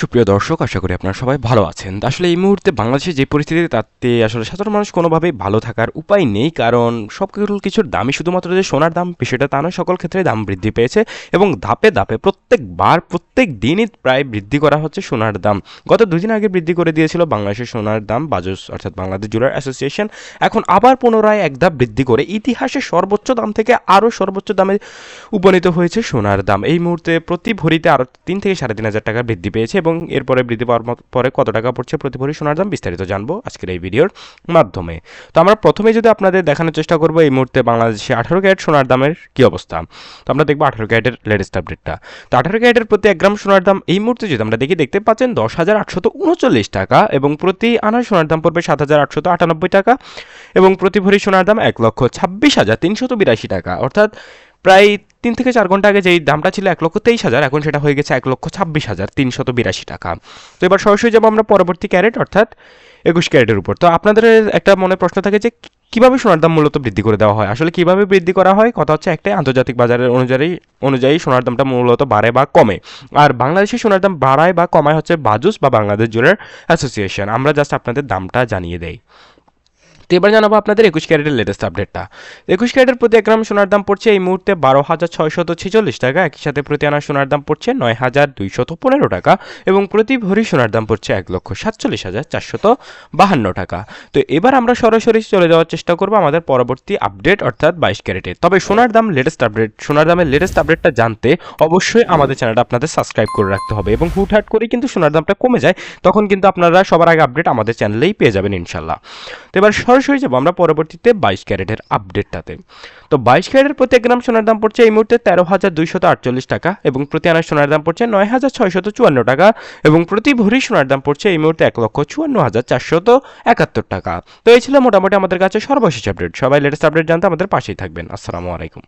সুপ্রিয় দর্শক, আশা করি আপনারা সবাই ভালো আছেন। আসলে এই মুহূর্তে বাংলাদেশে যে পরিস্থিতি তাতে আসলে সাধারণ মানুষ কোনোভাবেই ভালো থাকার উপায় নেই, কারণ সব কিছুর দামই শুধুমাত্র যে সোনার দাম, বিষয়টা তা নয়, সকল ক্ষেত্রে দাম বৃদ্ধি পেয়েছে এবং ধাপে ধাপে প্রত্যেকবার, প্রত্যেক দিনই প্রায় বৃদ্ধি করা হচ্ছে সোনার দাম। গত দুদিন আগে বৃদ্ধি করে দিয়েছিল বাংলাদেশের সোনার দাম বাজস অর্থাৎ বাংলাদেশ জুয়েলার অ্যাসোসিয়েশন। এখন আবার পুনরায় এক ধাপ বৃদ্ধি করে ইতিহাসে সর্বোচ্চ দাম থেকে আরও সর্বোচ্চ দামে উপনীত হয়েছে সোনার দাম। এই মুহূর্তে প্রতি ভরিতে আরও তিন থেকে সাড়ে তিন হাজার টাকা বৃদ্ধি পেয়েছে এবং এরপরে বৃদ্ধি পাওয়ার পরে কত টাকা পড়ছে প্রতি ভরি সোনার দাম বিস্তারিত জানব আজকের এই ভিডিওর মাধ্যমে। তো আমরা প্রথমে যদি আপনাদের দেখানোর চেষ্টা করব, এই মুহূর্তে বাংলাদেশে আঠারো ক্যারেট সোনার দামের কি অবস্থা? তো আমরা দেখব আঠারো ক্যারেটের লেটেস্ট আপডেটটা তো আঠারো ক্যারেটের প্রতি এক গ্রাম সোনার দাম এই মুহূর্তে যদি আমরা দেখি, দেখতে পাচ্ছেন দশ হাজার আটশত উনচল্লিশ টাকা এবং প্রতি আনা সোনার দাম পড়বে সাত হাজার আটশত আটানব্বই টাকা এবং প্রতি ভরি সোনার দাম এক লক্ষ ছাব্বিশ হাজার তিনশত বিরাশি টাকা। অর্থাৎ প্রায় তিন থেকে চার ঘণ্টা আগে যেই দামটা ছিল এক লক্ষ তেইশ হাজার, এখন সেটা হয়ে গেছে এক লক্ষ ছাব্বিশ হাজার তিনশত বিরাশি টাকা। তো এবার সরাসরি যাব আমরা পরবর্তী ক্যারেট, অর্থাৎ একুশ ক্যারেটের উপর। তো আপনাদের একটা মনে প্রশ্ন থাকে যে, কীভাবে সোনার দাম মূলত বৃদ্ধি করে দেওয়া হয়? আসলে কীভাবে বৃদ্ধি করা হয়? কথা হচ্ছে একটাই আন্তর্জাতিক বাজারের অনুযায়ী অনুযায়ী সোনার দামটা মূলত বাড়ে বা কমে। আর বাংলাদেশে সোনার দাম বাড়ায় বা কমায় হচ্ছে বাজুস বা বাংলাদেশ জুয়েলার অ্যাসোসিয়েশন। আমরা জাস্ট আপনাদের দামটা জানিয়ে দেই। তো এবার জানাব আপনাদের একুশ ক্যারেটের লেটেস্ট আপডেটটা একুশ ক্যারেটের প্রতি এক গ্রাম সোনার দাম পড়ছে এই মুহূর্তে বারো হাজার ছয়শত ছেচল্লিশ টাকা। একই সাথে প্রতি আনা সোনার দাম পড়ছে নয় হাজার দুইশত পনেরো টাকা এবং প্রতি ভরি সোনার দাম পড়ছে এক লক্ষ সাতচল্লিশ হাজার চারশত বাহান্ন টাকা। তো এবার আমরা সরাসরি চলে যাওয়ার চেষ্টা করব আমাদের পরবর্তী আপডেট অর্থাৎ বাইশ ক্যারেটে। তবে সোনার দাম লেটেস্ট আপডেট সোনার দামের লেটেস্ট আপডেটটা জানতে অবশ্যই আমাদের চ্যানেলটা আপনাদের সাবস্ক্রাইব করে রাখতে হবে এবং হুটহাট করে কিন্তু সোনার দামটা কমে যায়, তখন কিন্তু আপনারা সবার আগে আপডেট আমাদের চ্যানেলেই পেয়ে যাবেন ইনশাল্লাহ তো এবার সরাসরি যাব আমরা পরবর্তীতে বাইশ ক্যারেটের আপডেটটাতে। তো বাইশ ক্যারেটের প্রতি এক গ্রাম সোনার দাম পড়ছে এই মুহূর্তে তেরো হাজার দুইশত আটচল্লিশ টাকা এবং প্রতি আনার সোনার দাম পড়ছে নয় হাজার ছয়শত চুয়ান্ন টাকা এবং প্রতি ভরি সোনার দাম পড়ছে এই মুহূর্তে এক লক্ষ চুয়ান্ন হাজার চারশত একাত্তর টাকা। তো এই ছিল মোটামুটি আমাদের কাছে সর্বশেষ আপডেট সবাই লেটেস্ট আপডেট জানতে আমাদের পাশেই থাকবেন। আসসালামু আলাইকুম।